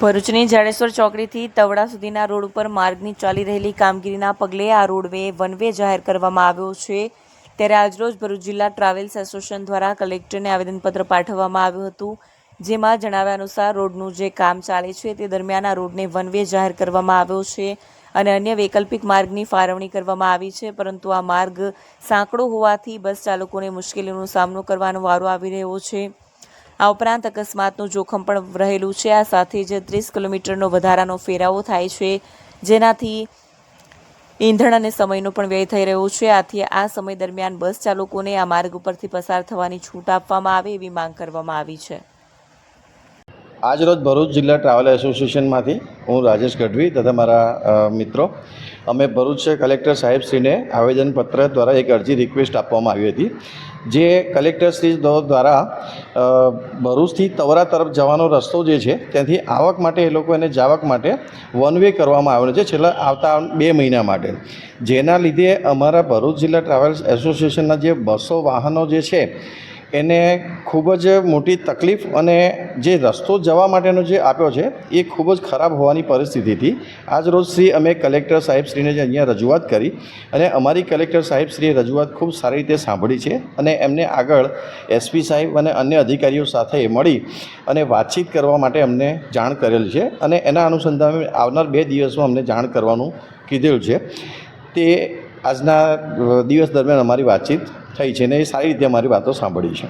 ભરૂચની જાડેશ્વર ચોકડીથી તવડા સુધીના રોડ ઉપર માર્ગની ચાલી રહેલી કામગીરીના પગલે આ રોડવે વન વે જાહેર કરવામાં આવ્યો છે. ત્યારે આજરોજ ભરૂચ જિલ્લા ટ્રાવેલ્સ એસોસિએશન દ્વારા કલેક્ટરને આવેદનપત્ર પાઠવવામાં આવ્યું હતું, જેમાં જણાવ્યા અનુસાર રોડનું જે કામ ચાલે છે તે દરમિયાન આ રોડને વન વે જાહેર કરવામાં આવ્યો છે અને અન્ય વૈકલ્પિક માર્ગની ફાળવણી કરવામાં આવી છે, પરંતુ આ માર્ગ સાંકડો હોવાથી બસ ચાલકોને મુશ્કેલીનો સામનો કરવાનો વારો આવી રહ્યો છે. આ ઉપરાંત અકસ્માતનું જોખમ પણ રહેલું છે. આ સાથે જ ત્રીસ કિલોમીટરનો વધારાનો ફેરાવો થાય છે, જેનાથી ઈંધણ અને સમયનો પણ વ્યય થઈ રહ્યો છે. આથી આ સમય દરમિયાન બસ ચાલકોને આ માર્ગ ઉપરથી પસાર થવાની છૂટ આપવામાં આવે એવી માંગ કરવામાં આવી છે. આજરોજ ભરૂચ જિલ્લા ટ્રાવેલ એસોસિએશનમાંથી હું રાજેશ ગઢવી તથા મારા મિત્રો. અમે ભરૂચ કલેક્ટર સાહેબશ્રીને આવેદનપત્ર દ્વારા એક અરજી રિક્વેસ્ટ આપવામાં આવી હતી. જે કલેક્ટરશ્રી દ્વ- દ્વારા ભરૂચથી તવરા તરફ જવાનો રસ્તો જે છે, ત્યાંથી આવક માટે એ લોકો એને જાવક માટે વન વે કરવામાં આવેલો છે, છેલ્લા આવતા બે મહિના માટે. જેના લીધે અમારા ભરૂચ જિલ્લા ટ્રાવેલ્સ એસોસિએશનના જે બસો વાહનો જે છે એને ખૂબ જ મોટી તકલીફ અને જે રસ્તો જવા માટેનો જે આપ્યો છે, એ ખૂબ જ ખરાબ હોવાની પરિસ્થિતિ હતી આજ રોજ શ્રી અમે કલેક્ટર સાહેબશ્રીને જે અહીંયા રજૂઆત કરી અને અમારી કલેક્ટર સાહેબશ્રીએ રજૂઆત ખૂબ સારી રીતે સાંભળી છે અને એમને આગળ એસપી સાહેબ અને અન્ય અધિકારીઓ સાથે મળી અને વાતચીત કરવા માટે અમને જાણ કરેલ છે અને એના અનુસંધાને આવનાર બે દિવસમાં અમને જાણ કરવાનું કીધેલું છે. તે આજના દિવસ દરમિયાન અમારી વાતચીત થઈ છે ને એ સારી રીતે અમારી વાતો સાંભળી છે.